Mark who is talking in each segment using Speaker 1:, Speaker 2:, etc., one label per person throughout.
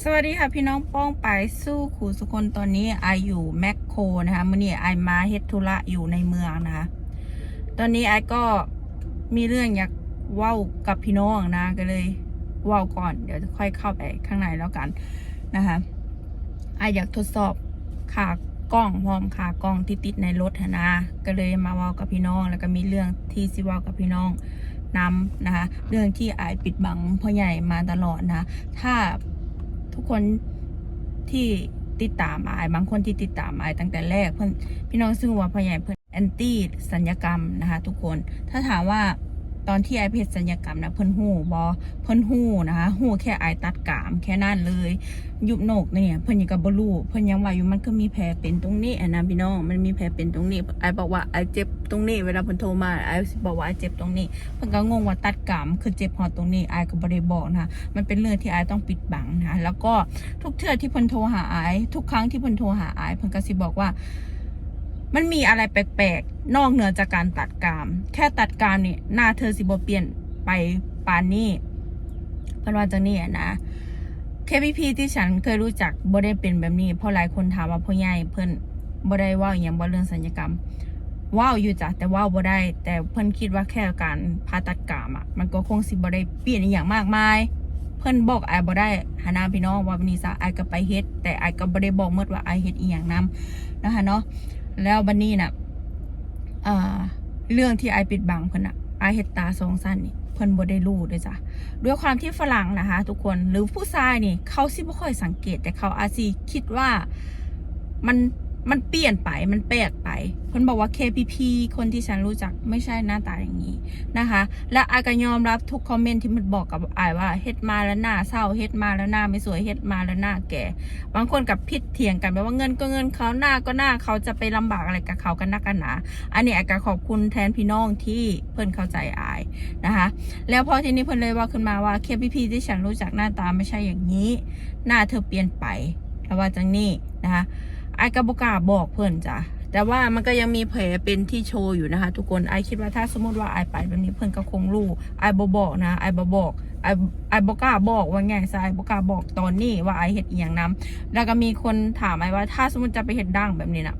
Speaker 1: สวัสดีค่ะพี่น้องป้องไปสู้ขู่สุคนตอนนี้ไอายอยู่แมคโครนะคะมื่อนี้ไอายมาเฮ็ดธุระอยู่ในเมืองนะคะ ตอนนี้ไอายก็มีเรื่องอยากเว้ากับพี่น้องนะก็เลยเว้าก่อนเดี๋ยวจะค่อยเข้าไปข้างในแล้วกันนะคะไอายอยากทดสอบขากล้องพร้อมขากล้องที่ติดในรถนะก็เลยมาเว้ากับพี่น้อง แล้วก็มีเรื่องที่สิเว้ากับพี่น้องนำนะคะ เรื่องที่ไอายปิดบังพ่อใหญ่มาตลอดนะ ถ้า ทุกคนที่ติดตามอาย บางคนที่ติดตามอายตั้งแต่แรกเพื่อนพี่น้องซึ่งว่าพ่อใหญ่เพื่อนแอนตี้สัญญกรรมนะคะ ทุกคนถ้าถามว่า ตอนที่ไอเพจสัญญกรรมนะเพิ่นหูบอเพิ่นหูนะคะหูแค่ไอตัดกาม แค่นั้นเลย ยุบโหนกเนี่ยเพิ่นยังกับบลูเพิ่นยังว่าอยู่มันก็มีแผลเป็นตรงนี้อนะพี่น้องมันมีแผลเป็นตรงนี้ไอบอกว่าไอเจ็บตรงนี้ เวลาเพิ่นโทรมาไอบอกว่าไอเจ็บตรงนี้เพิ่นก็งงว่าตัดกามคือเจ็บหอตรงนี้ไอก็บ่ได้บอกนะคะมันเป็นเรื่องที่ไอต้องปิดบังนะคะแล้วก็ทุกเทื่อที่เพิ่นโทรหาไอทุกครั้งที่เพิ่นโทรหาไอเพิ่นก็สิบอกว่า มันมีอะไรแปลกๆ นอกเหนือจากการตัดกาม แค่ตัดกามนี่หน้าเธอสิบเปลี่ยนไปปานนี้เพิ่นว่าจังนี้อะนะ KPP ที่ฉันเคยรู้จักบ่ได้เป็นแบบนี้ เพราะหลายคนถามว่าพ่อใหญ่เพิ่อนบ่ได้ว่าอย่างบ่เรื่องสัญญกรรมว้าวอยู่จ้ะแต่ว้าวบ่ได้ แต่เพิ่อนคิดว่าแค่การผ่าตัดกามอะ มันก็คงสิบ่ได้เปลี่ยนอย่างมากมาย เพิ่อนบอกไอายบ่ได้หานาพี่น้องว่าวันนี้ซะอายก็ไปเฮ็ดแต่ไอายก็บ่ได้บอกหมดว่าไอายเฮ็ดอีหยังนํนะคะเนาะ แล้วบันนี้น่ะอ่าเรื่องที่ไอปิดบังเพิ่นน่ะอเฮตตาสองสั้นนี่เพิ่นบ่ได้รู้ด้วยจ้ะด้วยความที่ฝรั่งนะคะ ทุกคนหรือผู้ชายนี่ เขาสิบ่ค่อยสังเกตแต่เขาอาจสิคิดว่ามัน มันเปลี่ยนไปมันแปลกไปเพิ่นบอกว่า KPP คนที่ฉันรู้จักไม่ใช่หน้าตาอย่างนี้นะคะ และอายก็ยอมรับทุกคอมเมนต์ที่มันบอกกับอายว่าเฮ็ดมาแล้วหน้าเศร้าเฮ็ดมาแล้วหน้าไม่สวยเฮ็ดมาแล้วหน้าแก่ บางคนกับพิดเถียงกันแบบว่าเงินก็เงินเขาหน้าก็หน้าเขาจะไปลำบากอะไรกับเขากันนักกันหนา อันนี้อายก็ขอบคุณแทนพี่น้องที่เพิ่อนเข้าใจอายนะคะ แล้วพอทีนี้เพิ่อนเลยว่าขึ้นมาว่าเคพีพีที่ฉันรู้จักหน้าตาไม่ใช่อย่างนี้ หน้าเธอเปลี่ยนไปแล้วว่าจังนี้นะคะ ไอายก็บกาบอกเพิ่อนจ้ะแต่ว่ามันก็ยังมีแผลเป็นที่โชว์อยู่นะคะ ทุกคนไอคิดว่าถ้าสมมติว่าไอไปแบบนี้เพื่อนก็คงรู้ไอบบอกนะไอบบอกไอไอบอกล้าบอกว่าไงซะไอบอกล้าบอกตอนนี้ว่าไอเห็ดเอหย่างน้ำแล้วก็มีคนถามไอว่าถ้าสมมติจะไปเห็ดดั้งแบบนี้นะ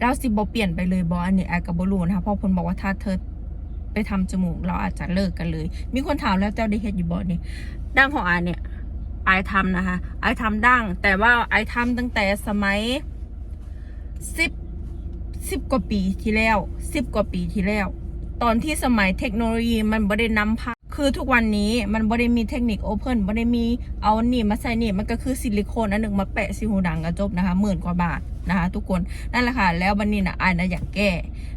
Speaker 1: แล้วสิบอเปลี่ยนไปเลยบออันนี้ไอกับบรูนะคะเพราะคนบอกว่าถ้าเธอไปทำจมูกเราอาจจะเลิกกันเลย มีคนถามแล้วเจ้าได้เห็ดอยู่บอนี่ดั้งของไอเนี่ย ไอทำนะคะไอทำดั้งแต่ว่าไอทำตั้งแต่สมัยสิบสิบกว่าปีที่แล้วสิบกว่าปีที่แล้ว ตอนที่สมัยเทคโนโลยีมันบ่ได้นำพาคือทุกวันนี้มันบ่ได้มีเทคนิคโอเพนบ่ได้มีเอานี่มาใส่นี่มันก็คือซิลิโคนอันหนึ่งมาแปะซิหูดังกระจบนะคะหมื่นกว่าบาทนะคะทุกคนนั่นแหละค่ะแล้ววันนี้นะอายนะอยากแก้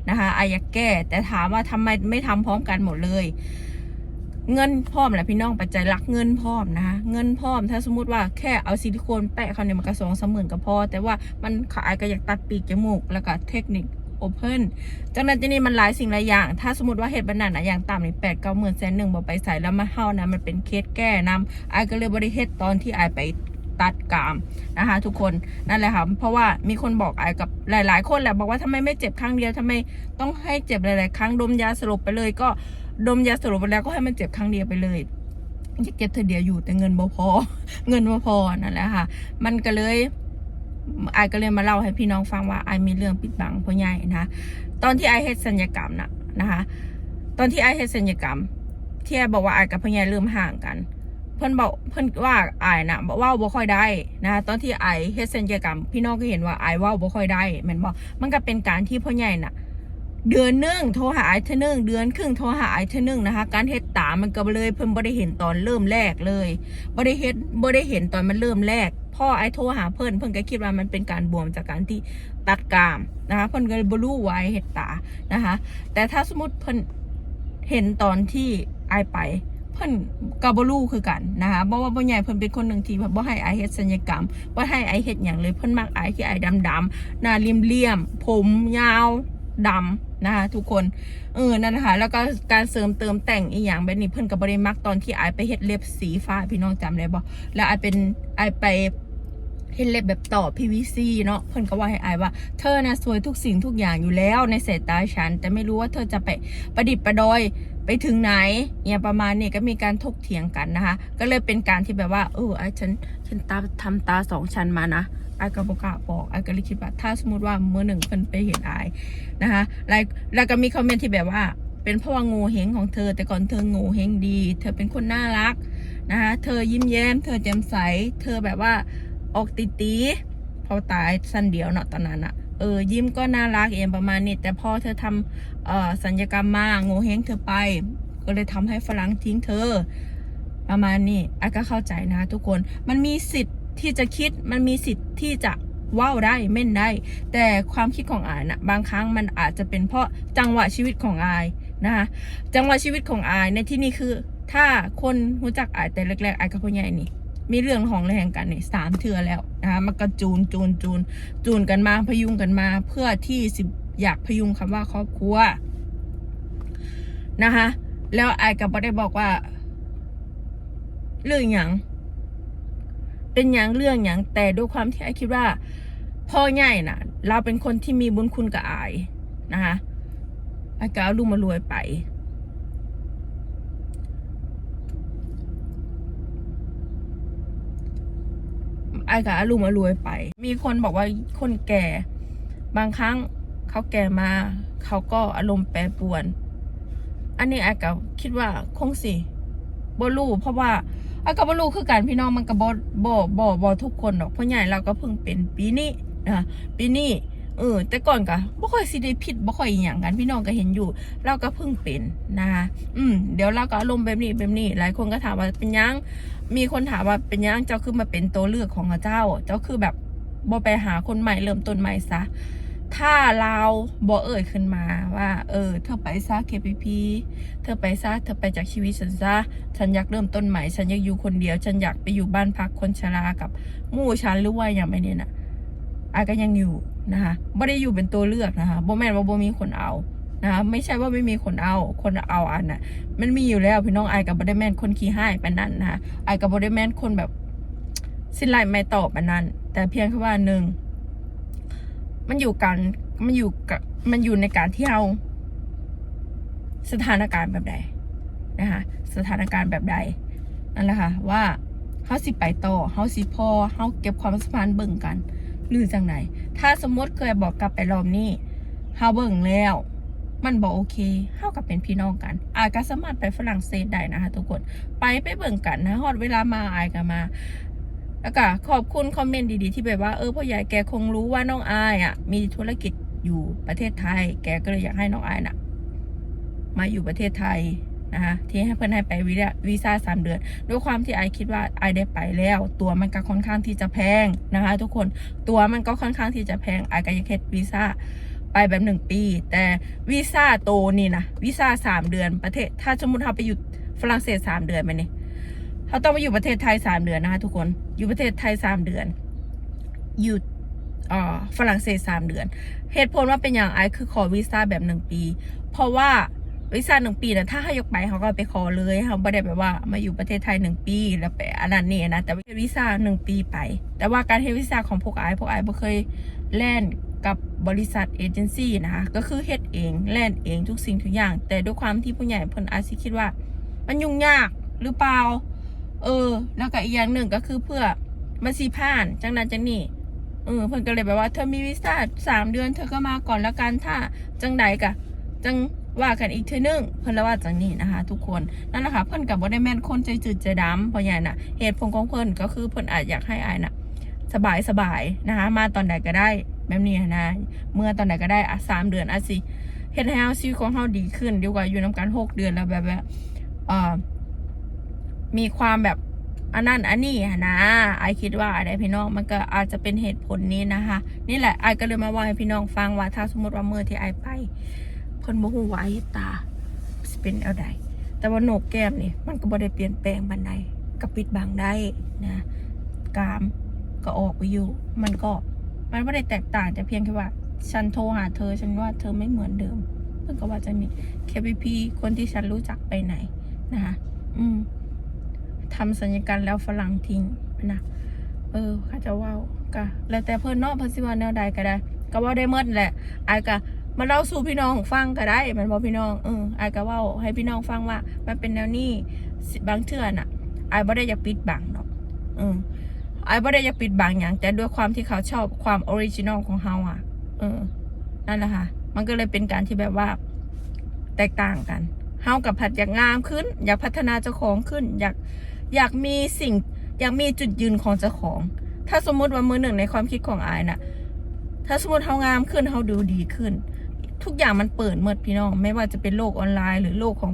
Speaker 1: นะคะอายอยากแก้ แต่ถามว่าทำไมไม่ทำพร้อมกันหมดเลย เงินพร้อมแหละพี่น้องปัจจัยหลักเงินพร้อมนะคะเงินพร้อมถ้าสมมติว่าแค่เอาซิลิโคนแปะเขาเนี่ยมันก็สองสามหมื่นก็พอ แต่ว่ามันขายก็อยากตัดปีกจมูกแล้วก็เทคนิคโอเพนจากนั้นที่นี่มันหลายสิ่งหลายอย่าง ถ้าสมมติว่าเหตุบันดาลนะอย่างต่ำนี่แปดเก้าหมื่นแสนหนึ่งบอไปใส่แล้วมาเฮานะมันเป็นเคสแก้นำไอายก็เลยบริเหตุตอนที่ไอไปตัดกรามนะคะทุกคนนั่นแหละค่ะเพราะว่ามีคนบอกไอายกับหลาย ๆ คนแหละบอกว่าทำไมไม่เจ็บครั้งเดียวทำไมต้องให้เจ็บหลาย ๆ ครั้งดมยาสลบไปเลยก็ ดมยาสลบไปแล้วก็ให้มันเจ็บครั้งเดียวไปเลยจะเก็บเธอเดียวอยู่แต่เงินบ่พอ เงินบ่พอนั่นแหละค่ะ มันก็เลยไอายก็เลยมาเล่าให้พี่น้องฟังว่าไอายมีเรื่องปิดบังพ่อใหญ่นะตอนที่ไอายเฮ็ดสัญญกรรมน่ะนะคะ ตอนที่ไอายเฮ็ดสัญญกรรมที่ไอายบอกว่าไอายกับพ่อใหญ่เริ่มห่างกัน เพิ่อนบอกเพิ่อนว่าไอายน่ะบอกว่าบ่ค่อยได้นะคะตอนที่ไอายเฮ็ดสัญญกรรม พี่น้องก็เห็นว่าไอายเว่าบ่ค่อยได้ม่นบ่มันก็เป็นการที่พ่อใหญ่น่ะ เดือนหนึงโทรหาไอ้เธอหนึงเดือนครึ่งโทรหาไอ้เธอหนึงนะคะ การเฮ็ดตามมันก็เลยเพิ่นบ่ได้เห็นตอนเริ่มแรกเลยบ่ได้เฮ็ดบ่ได้เห็นตอนมันเริ่มแรกพ่อไอ้โทรหาเพิ่นเพิ่นก็คิดว่ามันเป็นการบวมจากการที่ตัดกามนะคะเพิ่นก็เลยบ่รู้ว่าไอ้เฮ็ดตานะคะ แต่ถ้าสมมติเพิ่นเห็นตอนที่ไอ้ไปเพิ่นก็บ่รู้คือกันนะคะเพราะว่าบ่ใหญ่เพิ่นเป็นคนหนึ่งที่บ่ให้ไอเฮ็ดศัลยกรรมบ่ให้ไอเฮ็ดหยังเลยเพิ่นมักไอที่ไอดำๆหน้าเลี่ยมๆผมยาวดำ นะคะทุกคนเออนั่นนะคะแล้วก็การเสริมเติมแต่งอีหยังแบบนี้เพิ่อนก็บ่ได้มักตอนที่ไอไปเฮ็ดเล็บสีฟ้าพี่น้องจำได้บ่แล้วไอเป็นไอไปเห็นเล็บแบบต่อ PVC เนาะเพิ่อนก็ว่าให้อายว่า เธอนะสวยทุกสิ่งทุกอย่างอยู่แล้วในสายตาฉัน แต่ไม่รู้ว่าเธอจะไปประดิษฐ์ประดอยไปถึงไหนเนี่ยประมาณนี้ก็มีการถกเถียงกันนะคะ ก็เลยเป็นการที่แบบว่าเออไอ้ฉันฉันตาทำตาสองชั้นมานะ อ้ก็บอกกาบอกอ้ก็เลยคิดว่าถ้าสมมติว่าเมื่อหนึ่งเพิ่นไปเห็นไอ้นะคะแล้วแล้วก็มีคอมเมนต์ที่แบบว่า เป็นเพราะว่าโงูเฮงของเธอ แต่ก่อนเธอโงูเฮงดี เธอเป็นคนน่ารักนะคะเธอยิ้มแย้ม เธอแจ่มใส เธอแบบว่าออกติตีพอตายสั้นเดียวเนาะตอนนั้นอะเออยิ้มก็น่ารักเองประมาณนี้แต่พอเธอทำเอ่อสัญญกรรมมาโงูเฮงเธอไป ก็เลยทำให้ฝรั่งทิ้งเธอ ประมาณนี้อ้ก็เข้าใจนะทุกคนมันมีสิทธิ์ ที่จะคิดมันมีสิทธิ์ที่จะว่าวได้เม่นได้ แต่ความคิดของอายนะบางครั้งมันอาจจะเป็นเพราะจังหวะชีวิตของอายนะคะจังหวะชีวิตของอายในที่นี้คือ ถ้าคนรู้จักอายแต่แรกๆอายกับพ่อใหญ่นี่มีเรื่องของแรงกันนี่สามเทือแล้วนะคะมันก็จูนจูนจูนจูนกันมาพยุงกันมา เพื่อที่สิอยากพยุงคำว่าครอบครัวนะคะแล้วไอ้กับบได้บอกว่า เรื่องอย่าง เป็นอย่างเรื่องอย่างแต่ด้วยความที่ไอคิดว่า พ่อใหญ่น่ะ เราเป็นคนที่มีบุญคุณกับอายนะคะไอก็เอาลูกมารวยไปไอ้กับอาลุมารวยไป มีคนบอกว่าคนแก่ บางครั้งเขาแก่มาเขาก็อารมณ์แปรปรวน อันนี้ไอ้กับคิดว่าคงสิบรู้เพราะว่า อ้กับบรู้คือการพี่น้องมันกับบอบอบอบอทุกคนหรอกเพราะใหญ่เราก็เพิ่งเป็นปีนี้นะปีนี้เออแต่ก่อนก็บ่ค่อยสิได้ผิดบ่ค่อยอหย่างกันพี่น้องก็เห็นอยู่ เราก็เพิ่งเป็นนะคะอืมเดี๋ยวเราก็อารมณ์แบบนี้แบบนี้ หลายคนก็ถามว่าเป็นยังมีคนถามว่าเป็นยังเจ้าคือมาเป็นตัวเลือกของเจ้า เจ้าคือแบบบ่ไปหาคนใหม่เริ่มต้นใหม่ซะ ถ้าเราบ่เอ่ยขึ้นมาว่า เออ เธอไปซะ KPP เธอไปซะ เธอไปจากชีวิตฉันซะ ฉันอยากเริ่มต้นใหม่ ฉันอยากอยู่คนเดียว ฉันอยากไปอยู่บ้านพักคนชรากับหมู่ฉันหรือว่าอย่างไรเนี่ยนะอาก็ยังอยู่นะคะไม่ได้อยู่เป็นตัวเลือกนะคะบ่แม่นว่าบ่มีคนเอานะคะไม่ใช่ว่าไม่มีคนเอา คนเอาอันน่ะ มันมีอยู่แล้วพี่น้องไอกับบอดแมนคนขี้ให้ปานนั้นนะคะไอกับบอดแมนคนแบบ สิ้นไหลไม่ตอบปนนั้นแต่เพียงแค่ว่าหนึ่ง มันอยู่กันมันอยู่กับมันอยู่ในการที่เราสถานการณ์แบบใดนะคะสถานการณ์แบบใดนั่นแหละค่ะว่าเฮาสิไปต่อเฮาสิพอเฮาเก็บความสัมพันธ์เบิ่งกัน หรือจังไหนถ้าสมมติเคยบอกกลับไปรอบนี้เฮาเบิ่งแล้ว มันบอกโอเคเฮากับเป็นพี่น้องกัน อายก็สามารถไปฝรั่งเศสได้นะคะทุกคน ไปไปเบิ่งกันนะฮอดเวลามาอายก็มา แล้วก็ขอบคุณคอมเมนต์ดีๆที่แบบว่าเออพ่อใหญ่แกคงรู้ว่าน้องอายอะ มีธุรกิจอยู่ประเทศไทย แกก็เลยอยากให้น้องอายน่ะ มาอยู่ประเทศไทยนะคะที่ให้เพื่อนให้ไปวีซ่าวีซ่าสามเดือน ด้วยความที่ไอคิดว่าไอได้ไปแล้ว ตัวมันก็ค่อนข้างที่จะแพงนะคะ ทุกคนตัวมันก็ค่อนข้างที่จะแพงไอก็ยังเฮ็ดวีซ่าไปแบบหนึ่งปี แต่วีซ่าโตนี่นะวีซ่าสามเดือนประเทศ ถ้าสมมติเราไปอยู่ฝรั่งเศสสามเดือนไปนี่ย เขาต้องมาอยู่ประเทศไทยสามเดือนนะคะทุกคน อยู่ประเทศไทยสามเดือน อยู่อ่อฝรั่งเศสสามเดือน เหตุผลว่าเป็นอย่างไอคือขอวีซ่าแบบหนึ่งปี เพราะว่าวีซ่าหนึ่งปีนะถ้าให้ยกไปเขาก็ไปขอเลยเขาไม่ได้แบบว่ามาอยู่ประเทศไทยหนึ่งปีแล้วไปอันนั้นนี่นะแต่ว่าวีซ่าหนึ่งปีไป แต่ว่าการเฮดวีซ่าของพวกไอพวกไอไม่เคยแล่นกับบริษัทเอเจนซี่นะคะ ก็คือเฮ็ดเองแล่นเองทุกสิ่งทุกอย่าง แต่ด้วยความที่ผู้ใหญ่เพิ่นอาจสิคิดว่า มันยุ่งยากหรือเปล่า เออ แล้วก็อีกอย่างหนึ่งก็คือเพื่อมาสีผ่านจังนั้นจังนี่เออเพิ่นก็เลยแบบว่าเธอมีวีซ่าสามเดือนเธอก็มาก่อนแล้วกันถ้าจังใดกะจังว่ากันอีกเทอนึงเพิ่นละว่าจังนี้นะคะ ทุกคนนั่นแหละค่ะเพิ่นกับบ่ได้แม่นคนใจจืดใจดำเพราะอย่างน่ะเหตุผลของเพิ่นก็คือเพิ่นอาจอยากให้อายน่ะ สบายสบายนะคะ มาตอนไหนก็ได้แบบนี้นะ เมื่อตอนไหนก็ได้อะสามเดือนอะสิเฮ็ดให้เฮาชีวิตของเฮาดีขึ้นดีกว่าอยู่นำกันหกเดือนแล้วแบบแบบเอ่อ มีความแบบอันนั้นอันนี้นะไอคิดว่าอะไรพี่น้องมันก็อาจจะเป็นเหตุผลนี้นะคะ นี่แหละไอก็เลยมาว่าให้พี่น้องฟังว่าถ้าสมมติว่าเมื่อที่ไอไปเพิ่นบ่ฮู้ว่าไอตาสิเป็นเอาใดแต่ว่าโหนกแก้มนี่มันก็บ่ได้เปลี่ยนแปลงบันไดก็ปิดบังได้นะกามก็ออกไปอยู่ มันก็มันไม่ได้แตกต่างแต่เพียงแค่ว่า ฉันโทรหาเธอ ฉันว่าเธอไม่เหมือนเดิมเพิ่นก็ว่าจะนี่ KPP คนที่ฉันรู้จักไปไหนนะคะอืม ทำสัญญกรรมแล้วฝรั่งทิ้งนะเอออเขาจะว้าวกะแล้วแต่เพิ่นเนาะเพิ่นสิว่าแนวใดก็ได้ ก็ว่าได้หมดแหละไอายก็มาเล่าสู่พี่น้องฟังก็ได้มันบอกพี่น้องเออไอายก็ว้าให้พี่น้องฟังว่า มันเป็นแนวนี้บางเทื่อน่ะไอายบ่ได้อยากปิดบังเนาะเอออายบ่ได้อยากปิดบังหยังแต่ด้วยความที่เขาชอบความออริจินอลของเฮาอะ เออ นั่นแหละค่ะ มันก็เลยเป็นการที่แบบว่า แตกต่างกันเฮากับผัดอยากงามขึ้น อยากพัฒนาเจ้าของขึ้น อยาก อยากมีสิ่ง อยากมีจุดยืนของเจ้าของ ถ้าสมมติว่ามือหนึ่งในความคิดของอายนะถ้าสมมติเฮางามขึ้นเฮาดูดีขึ้น ทุกอย่างมันเปิดเมดพี่น้อง ไม่ว่าจะเป็นโลกออนไลน์ หรือโลกของ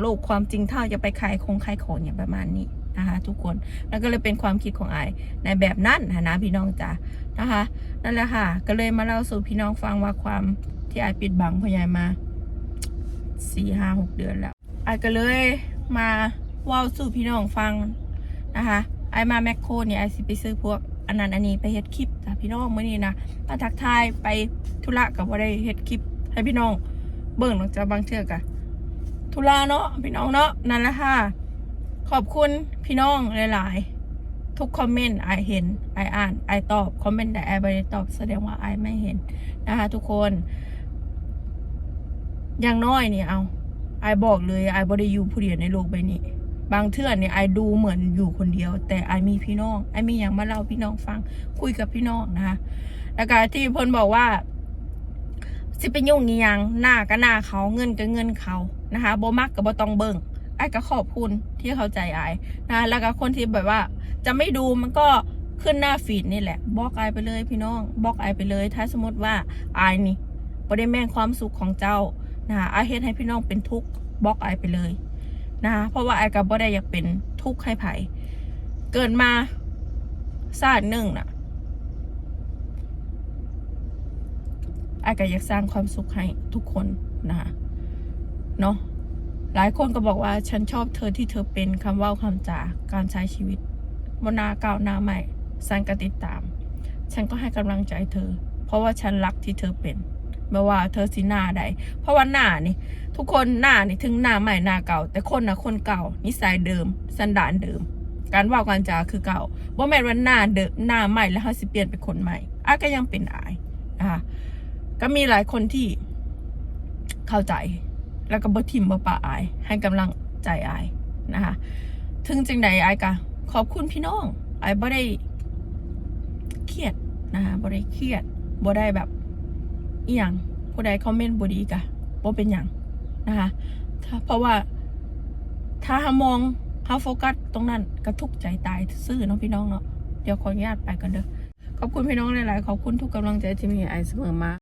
Speaker 1: โลกความจริงเท่าจะไปขายคงขายของอย่างประมาณนี้นะคะทุกคนแล้วก็เลยเป็นความคิดของอายในแบบนั้นนะนะพี่น้องจ๋านะคะ นั่นแหละค่ะ ก็เลยมาเล่าสู่พี่น้องฟังว่าความที่อายปิดบังพ่อใหญ่มาสี่ห้าหกเดือนแล้วอายก็เลยมา ว่าวสู่พี่น้องฟังนะคะไอมาแมคโครเนี่ยไอสิไปซื้อพวกอันนั้นอันนี้ไปเฮ็ดคลิปจ้ะพี่น้องเมื่อนี้นะมาทักทายไปธุระกับว่าได้เฮ็ดคลิป ให้พี่น้อง เบิ่งหลังจากบางเทื่อกะธุระเนาะพี่น้องเนาะนั่นแหละค่ะ ขอบคุณพี่น้องหลาย ๆ ทุกคอมเมนต์ไอเห็นไออ่านไอตอบคอมเมนต์แต่ไอไม่ได้ตอบแสดงว่าไอไม่เห็นนะคะทุกคน อย่างน้อยเนี่ยเอาไอบอกเลยไอบริยูผู้เดียวในโลกใบนี้ บางเทื่อเนี่ยไอดูเหมือนอยู่คนเดียว แต่ไอมีพี่น้องไอมีอย่างมาเล่าพี่น้องฟัง คุยกับพี่น้องนะคะแล้วก็ที่พนบอกว่าสิเป็นยุ่งอีหยังหน้าก็หน้าเขาเงินก็เงินเขานะคะบ่มักก็บ่ต้องเบิ่งไอ้ก็ขอบคุณที่เข้าใจไอ้นะแล้วก็คนที่แบบว่า จะไม่ดูมันก็ขึ้นหน้าฟีดนี่แหละบล็อกไอไปเลยพี่น้องบล็อกไอไปเลย ถ้าสมมติว่าไอนี่บ่ได้แม่งความสุขของเจ้านะคะไอเฮ็ดให้พี่น้องเป็นทุกข์บล็อกไอไปเลย นะเพราะว่าไอ้กับบ่ได้อยากเป็นทุกข์ให้ไผเกิดมาศาสตร์หนึ่งน่ะไอายก็อยากสร้างความสุขให้ทุกคนนะคะเนาะหลายคนก็บอกว่าฉันชอบเธอที่เธอเป็นคำว่าคำจาการใช้ชีวิตวนาก้าวหน้าใหม่สันกติดตาม ฉันก็ให้กำลังใจเธอ เพราะว่าฉันรักที่เธอเป็น ไม่ว่าเธอสิหน้าใด เพราะว่าหน้านี่ ทุกคนหน้านี่ถึงหน้าใหม่หน้าเก่า แต่คนนะคนเก่า นิสัยเดิม สันดานเดิม การว่าการจาคือเก่าบ่แม่ว่าหน้าเดิมหน้าใหม่แล้วเขาสิเปลี่ยนเป็นคนใหม่อาก็ยังเป็นอายนะคะก็มีหลายคนที่เข้าใจ แล้วก็บทิมบ่ปะอาย ให้กำลังใจอายนะคะถึงจังใดอายก็ขอบคุณพี่น้องอายบ่ได้เครียดนะคะบ่ได้เครียดบ่ได้แบบ อีหยังผู้ใดคอมเมนต์บดีกะบ่เป็นหยังนะคะเพราะว่าถ้าหามองเฮาโฟกัสตรงนั้นก็ทุกใจตายซื่อเนาะพี่น้องเนาะเดี๋ยวขออนุญาตไปกันเด้อขอบคุณพี่น้องหลาย ๆ ขอบคุณทุกกำลังใจที่มีไอเสมอมา